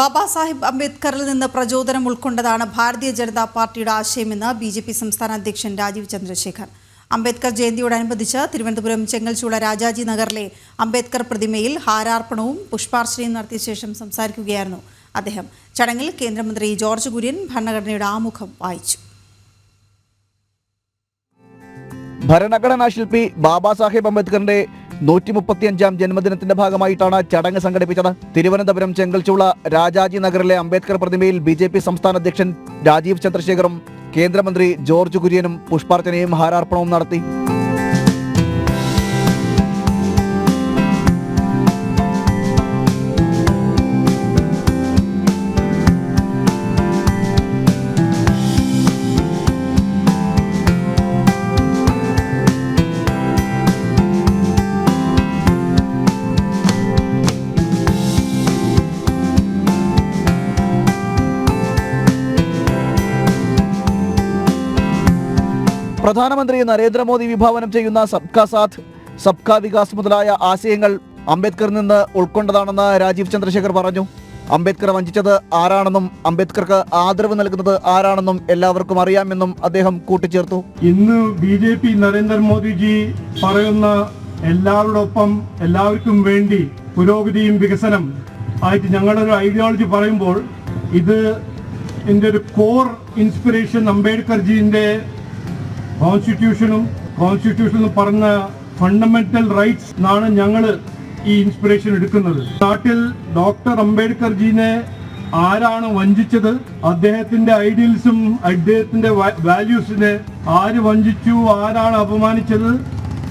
ബാബാ സാഹിബ് അംബേദ്കറിൽ നിന്ന് പ്രചോദനം ഉൾക്കൊണ്ടതാണ് ഭാരതീയ ജനതാ പാർട്ടിയുടെ ആശയമെന്ന് ബി ജെ പി സംസ്ഥാന അധ്യക്ഷൻ രാജീവ് ചന്ദ്രശേഖർ. അംബേദ്കർ ജയന്തിയോടനുബന്ധിച്ച് തിരുവനന്തപുരം ചെങ്ങൽച്ചൂള രാജാജി നഗറിലെ അംബേദ്കർ പ്രതിമയിൽ ഹാരാർപ്പണവും പുഷ്പാർച്ചനയും നടത്തിയ ശേഷം സംസാരിക്കുകയായിരുന്നു അദ്ദേഹം. ചടങ്ങിൽ കേന്ദ്രമന്ത്രി ജോർജ് കുര്യൻ ഭരണഘടനയുടെ ആമുഖം വായിച്ചു. ഭരണഘടനാ ശില്പി ബാബാ സാഹേബ് അംബേദ്കറിന്റെ നൂറ്റി മുപ്പത്തിയഞ്ചാം ജന്മദിനത്തിന്റെ ഭാഗമായിട്ടാണ് ചടങ്ങ് സംഘടിപ്പിച്ചത്. തിരുവനന്തപുരം ചെങ്കൽച്ചുള രാജാജി നഗറിലെ അംബേദ്കർ പ്രതിമയിൽ ബി ജെ പി സംസ്ഥാന അധ്യക്ഷൻ രാജീവ് ചന്ദ്രശേഖറും കേന്ദ്രമന്ത്രി ജോർജ് കുര്യനും പുഷ്പാർച്ചനയും ഹാരാർപ്പണവും നടത്തി. പ്രധാനമന്ത്രി നരേന്ദ്രമോദി വിഭാവനം ചെയ്യുന്ന സബ്കാ സാഥ് സബ്കാ വികാസ് മുതലായ ആശയങ്ങൾ അംബേദ്കറിൽ നിന്ന് ഉൾക്കൊണ്ടതാണെന്ന് രാജീവ് ചന്ദ്രശേഖർ പറഞ്ഞു. അംബേദ്കർ വഞ്ചിച്ചത് ആരാണെന്നും അംബേദ്കർക്ക് ആദരവ് നൽകുന്നത് ആരാണെന്നും എല്ലാവർക്കും അറിയാമെന്നും അദ്ദേഹം കൂട്ടിച്ചേർത്തു. ഇന്ന് ബി ജെ പി നരേന്ദ്രമോദിജി പറയുന്ന എല്ലാവരോടൊപ്പം എല്ലാവർക്കും വേണ്ടി പുരോഗതിയും വികസനം ആയിട്ട് ഞങ്ങളുടെ ഒരു ഐഡിയോളജി പറയുമ്പോൾ ഇത് എന്റെ ഒരു കോർ ഇൻസ്പിറേഷൻ അംബേദ്കർജീന്റെ കോൺസ്റ്റിറ്റ്യൂഷനും കോൺസ്റ്റിറ്റ്യൂഷനും പറഞ്ഞ ഫണ്ടമെന്റൽ റൈറ്റ്സ് എന്നാണ് ഞങ്ങൾ ഈ ഇൻസ്പിറേഷൻ എടുക്കുന്നത്. നാട്ടിൽ ഡോക്ടർ അംബേദ്കർജീനെ ആരാണ് വഞ്ചിച്ചത്? അദ്ദേഹത്തിന്റെ ഐഡിയൽസും അദ്ദേഹത്തിന്റെ വാല്യൂസിനെ ആര് വഞ്ചിച്ചു? ആരാണ് അപമാനിച്ചത്?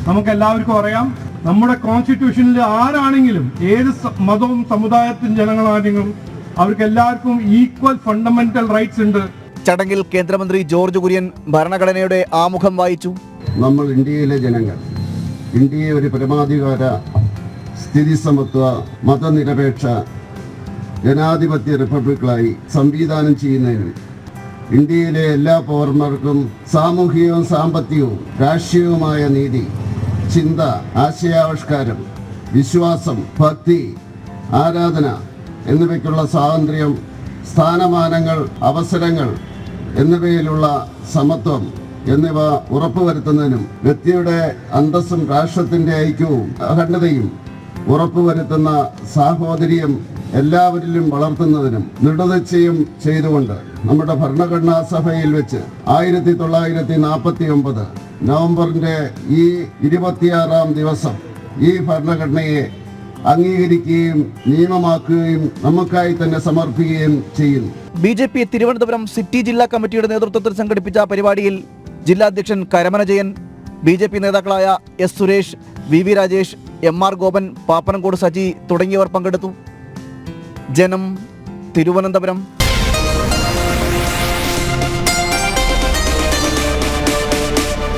നമുക്ക് എല്ലാവർക്കും അറിയാം. നമ്മുടെ കോൺസ്റ്റിറ്റ്യൂഷനിൽ ആരാണെങ്കിലും ഏത് മതവും സമുദായത്തിൻ ജനങ്ങളാണെങ്കിലും അവർക്ക് എല്ലാവർക്കും ഈക്വൽ ഫണ്ടമെന്റൽ റൈറ്റ്സ് ഉണ്ട്. ചടങ്ങിൽ കേന്ദ്രമന്ത്രി ജോർജ് കുര്യൻ ഭരണഘടനയുടെ ആമുഖം വായിച്ചു. നമ്മൾ ഇന്ത്യയിലെ ജനങ്ങൾ ഇന്ത്യയെ ഒരു പരമാധികാര സ്ഥിതി സമത്വ മതനിരപേക്ഷ ജനാധിപത്യ റിപ്പബ്ലിക്കായി സംവിധാനം ചെയ്യുന്നതിന് ഇന്ത്യയിലെ എല്ലാ പൗരന്മാർക്കും സാമൂഹികവും സാമ്പത്തികവും രാഷ്ട്രീയവുമായ നീതി ചിന്ത ആശയാവിഷ്കാരം വിശ്വാസം ഭക്തി ആരാധന എന്നിവയ്ക്കുള്ള സ്വാതന്ത്ര്യം സ്ഥാനമാനങ്ങൾ അവസരങ്ങൾ എന്നിവയിലുള്ള സമത്വം എന്നിവ ഉറപ്പുവരുത്തുന്നതിനും വ്യക്തിയുടെ അന്തസ്സും രാഷ്ട്രത്തിന്റെ ഐക്യവും അഖണ്ഡതയും ഉറപ്പുവരുത്തുന്ന സാഹോദര്യം എല്ലാവരിലും വളർത്തുന്നതിനും ദൃഢനിശ്ചയം ചെയ്തുകൊണ്ട് നമ്മുടെ ഭരണഘടനാ സഭയിൽ വെച്ച് ആയിരത്തി തൊള്ളായിരത്തി നാൽപ്പത്തി ഒമ്പത് നവംബറിന്റെ ഈ ഇരുപത്തിയാറാം ദിവസം ഈ ഭരണഘടനയെ അംഗീകരിക്കുകയും നിയമമാക്കുകയും നമുക്കായി തന്നെ സമർപ്പിക്കുകയും ചെയ്യുന്നു. B J P Thiruvananthapuram city ജില്ലാ കമ്മിറ്റിയുടെ നേതൃത്വത്തിൽ സംഘടിപ്പിച്ച പരിപാടിയിൽ ജില്ലാധ്യക്ഷൻ Karamana Jayan B J P നേതാക്കളായ S Suresh V V Rajesh M R Gopan Pappanamcode Saji തുടങ്ങിയവർ പങ്കെടുത്തു. ജനം തിരുവനന്തപുരം